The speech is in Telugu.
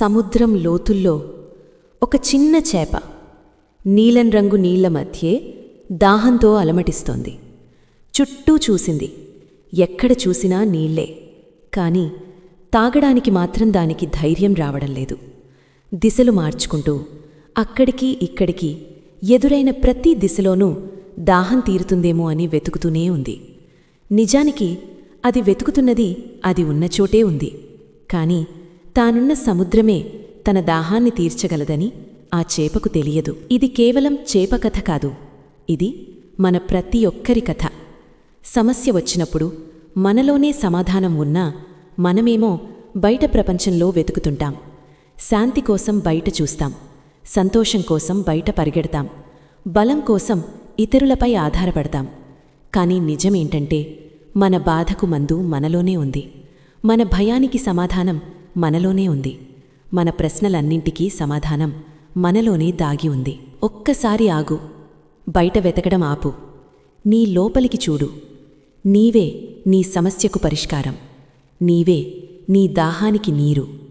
సముద్రం లోతుల్లో ఒక చిన్న చేప నీలం రంగు నీళ్ళ మధ్యే దాహంతో అలమటిస్తోంది. చుట్టూ చూసింది. ఎక్కడ చూసినా నీళ్ళే కాని తాగడానికి మాత్రం దానికి ధైర్యం రావడం లేదు. దిశలు మార్చుకుంటూ అక్కడికి ఇక్కడికి ఎదురైన ప్రతి దిశలోనూ దాహం తీరుతుందేమో అని వెతుకుతూనే ఉంది. నిజానికి అది వెతుకుతున్నది అది ఉన్న చోటే ఉంది. కానీ తానున్న సముద్రమే తన దాహాన్ని తీర్చగలదని ఆ చేపకు తెలియదు. ఇది కేవలం చేప కథ కాదు. ఇది మన ప్రతి ఒక్కరి కథ. సమస్య వచ్చినప్పుడు మనలోనే సమాధానం ఉన్నా మనమేమో బయట ప్రపంచంలో వెతుకుతుంటాం. శాంతి కోసం బయట చూస్తాం. సంతోషం కోసం బయట పరిగెడతాం. బలం కోసం ఇతరులపై ఆధారపడతాం. కానీ నిజమేంటంటే మన బాధకు మందు మనలోనే ఉంది. మన భయానికి సమాధానం మనలోనే ఉంది. మన ప్రశ్నలన్నింటికీ సమాధానం మనలోనే దాగి ఉంది. ఒక్కసారి ఆగు. బయట వెతకడం ఆపు. నీ లోపలికి చూడు. నీవే నీ సమస్యకు పరిష్కారం. నీవే నీ దాహానికి నీరు.